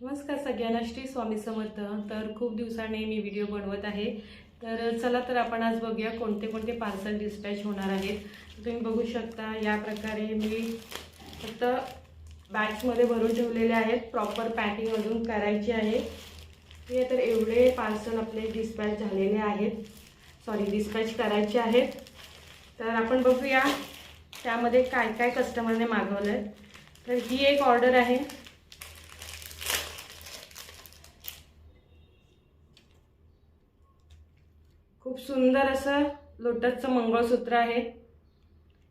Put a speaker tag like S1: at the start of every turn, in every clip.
S1: नमस्कार सगळ्यांना श्री स्वामी समर्थ. तर खूप दिवसाने मी व्हिडिओ बनवत आहे. तर चला तर आपण आज बघूया कोणते कोणते पार्सल डिस्पॅच होणार आहेत. तुम्ही बघू शकता या प्रकारे मी फक्त बॅग्समध्ये भरून ठेवलेले आहेत. प्रॉपर पॅकिंग अजून करायची आहे. हे तर एवढे पार्सल आपले डिस्पॅच झालेले आहेत. सॉरी डिस्पॅच करायचे आहेत. तर आपण बघूया त्यामध्ये काय काय कस्टमरने मागवलं आहे तर ही एक ऑर्डर आहे. खूप सुंदर असं लोटसचं मंगळसूत्र आहे.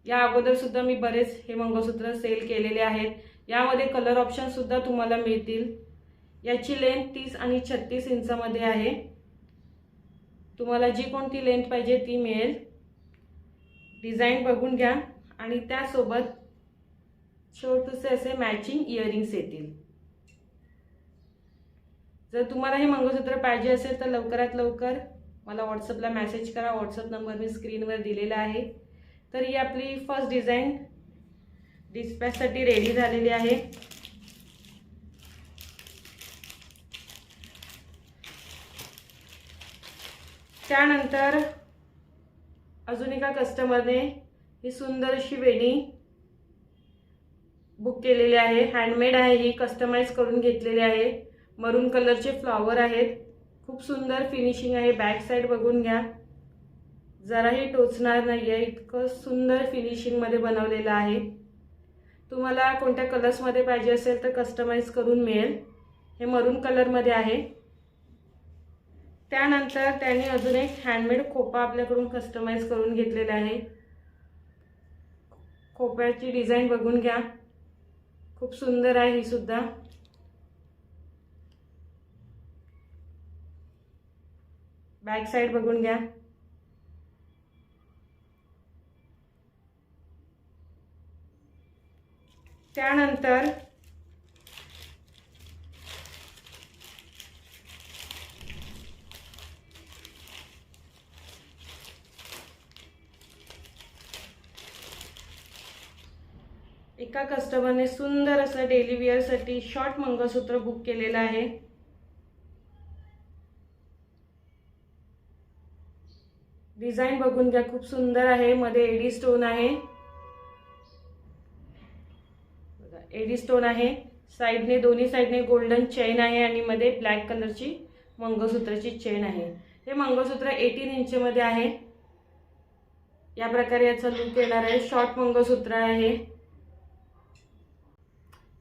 S1: या अगोदर सुद्धा मी बरेच हे मंगळसूत्र सेल केलेले आहेत. यामध्ये कलर ऑप्शन सुद्धा तुम्हाला मिळतील. याची लेंथ तीस आणि छत्तीस इंचामध्ये आहे. तुम्हाला जी कोणती लेंथ पाहिजे ती मिळेल. डिझाईन बघून घ्या आणि त्यासोबत छोटूसे असे मॅचिंग इयरिंग्स येतील. जर तुम्हाला हे मंगळसूत्र पाहिजे असेल तर लवकरात लवकर मला व्हॉट्सअपला मेसेज करा. व्हॉट्सअप नंबर मी स्क्रीनवर दिलेला आहे. तर ही आपली फर्स्ट डिझाईन डिस्पॅचसाठी रेडी झालेली आहे. त्यानंतर अजून एका कस्टमरने ही सुंदर अशी वेणी बुक केलेली आहे. हँडमेड आहे. ही कस्टमाइज करून घेतलेली आहे. मरून कलरचे फ्लॉवर आहेत. खूप सुंदर फिनिशिंग आहे. बॅक साईड बघून घ्या. जराही टोचणार नाही आहे इतकं सुंदर फिनिशिंगमध्ये बनवलेलं आहे. तुम्हाला कोणत्या कलर्समध्ये पाहिजे असेल तर कस्टमाइज करून मिळेल. हे मरून कलरमध्ये आहे. त्यानंतर त्यांनी अजून एक हँडमेड खोपा आपल्याकडून कस्टमाइज करून घेतलेला आहे. खोप्याची डिझाईन बघून घ्या. खूप सुंदर आहे ही सुद्धा. बॅक साईड बघून घ्या. त्यानंतर एका कस्टमरने सुंदर असं डेली वेअरसाठी शॉर्ट मंगळसूत्र बुक केलेलं आहे. डिझाईन बघून घ्या खूप सुंदर आहे. मध्ये एडी स्टोन आहे. बघा, एडी स्टोन आहे. साईडने दोन्ही साईडने गोल्डन चेन आहे आणि मध्ये ब्लॅक कलरची मंगळसूत्राची चेन आहे. हे मंगळसूत्र एटीन इंचमध्ये आहे. या प्रकारे याचा लुक येणार आहे. शॉर्ट मंगळसूत्र आहे.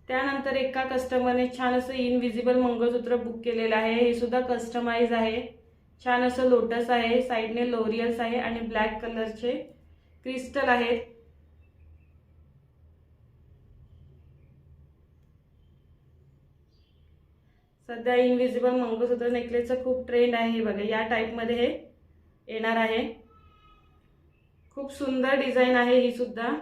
S1: त्यानंतर एका कस्टमरने छान असं इनविजिबल मंगळसूत्र बुक केलेलं आहे. हे सुद्धा कस्टमाइज आहे. छान असं लोटस आहे साईडने लोरियल्स आहे आणि ब्लॅक कलरचे क्रिस्टल आहेत. सध्या इनविजिबल मंगळसूत्र नेकलेसचं खूप ट्रेंड आहे हे बघा. या टाईपमध्ये हे येणार आहे. खूप सुंदर डिझाईन आहे ही सुद्धा.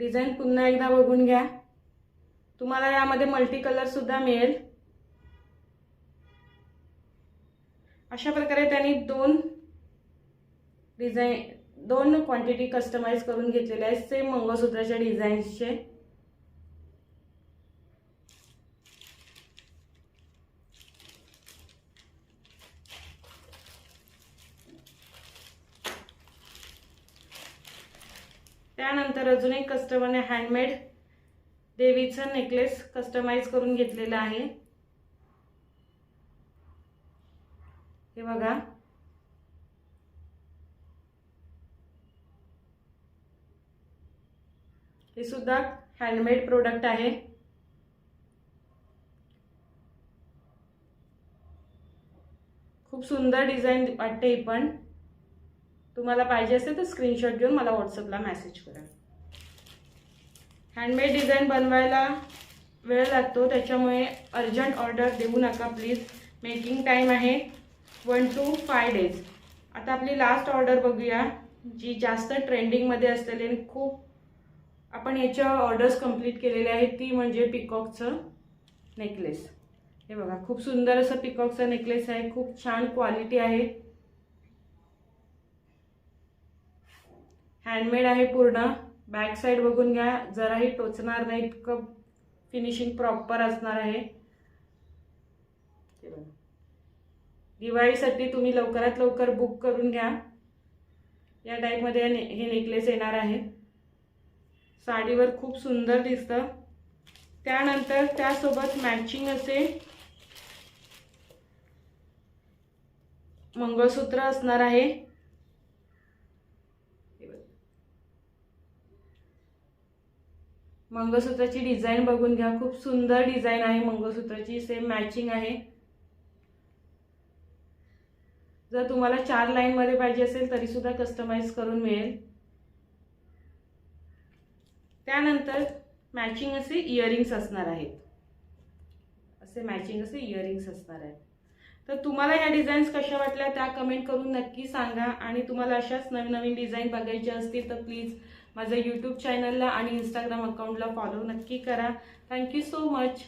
S1: डिझाईन पुन्हा एकदा बघून घ्या. तुम्हाला यामध्ये मल्टी कलर सुद्धा मिळेल. अशा प्रकारे त्यांनी दोन डिझाईन दोन क्वांटिटी कस्टमाइज करून घेतलेल्या आहेत. सेम मंगळसूत्राच्या डिझाईन्सचे. त्यानंतर अजून एक कस्टमरने हँडमेड देवीचं नेकलेस कस्टमाइज करून घेतलेलं आहे. हे बघा. हे सुद्धा हँडमेड प्रोडक्ट आहे. खूप सुंदर डिझाईन वाटते ही पण. तुम्हाला पाहिजे असेल तर स्क्रीनशॉट घेऊन मला व्हॉट्सअपला मेसेज करा. हँडमेड डिझाईन बनवायला वेळ लागतो त्याच्यामुळे अर्जंट ऑर्डर देऊ नका प्लीज मेकिंग टाईम आहे. वन टू फाय डेज आता आपली लास्ट ऑर्डर बघूया जी जास्त ट्रेंडिंगमध्ये असलेली आणि खूप आपण याच्या ऑर्डर्स कंप्लीट केलेल्या आहेत ती म्हणजे पिकॉकचं नेकलेस हे बघा खूप सुंदर असं पिकॉकचं नेकलेस आहे खूप छान क्वालिटी आहे. हँडमेड आहे पूर्ण. बॅक साईड बघून घ्या. जराही टोचणार नाही इतकं फिनिशिंग प्रॉपर असणार आहे. दिवाळीसाठी तुम्ही लवकरात लवकर बुक करून घ्या. या टाईपमध्ये ने हे नेकलेस येणार आहे. साडीवर खूप सुंदर दिसतं. त्यानंतर त्यासोबत मॅचिंग असे मंगळसूत्र असणार आहे हे बघा. मंगळसूत्राची डिझाईन बघून घ्या. खूप सुंदर डिझाईन आहे मंगळसूत्राची. सेम मॅचिंग आहे. जर तुम्हाला चार लाईनमध्ये पाहिजे असेल तरी सुद्धा कस्टमाइज करून मिळेल. त्यानंतर मॅचिंग असे इयरिंग्स असणार आहेत. असे मॅचिंग असे इयरिंग्स असणार आहेत. तर तुम्हाला या डिझाईन्स कशा वाटल्या त्या कमेंट करून नक्की सांगा. आणि तुम्हाला अशाच नवीन नवीन डिझाईन बघायच्या असतील तर प्लीज माझं यूट्यूब चॅनलला आणि इंस्टाग्राम अकाउंटला फॉलो नक्की करा. Thank you so much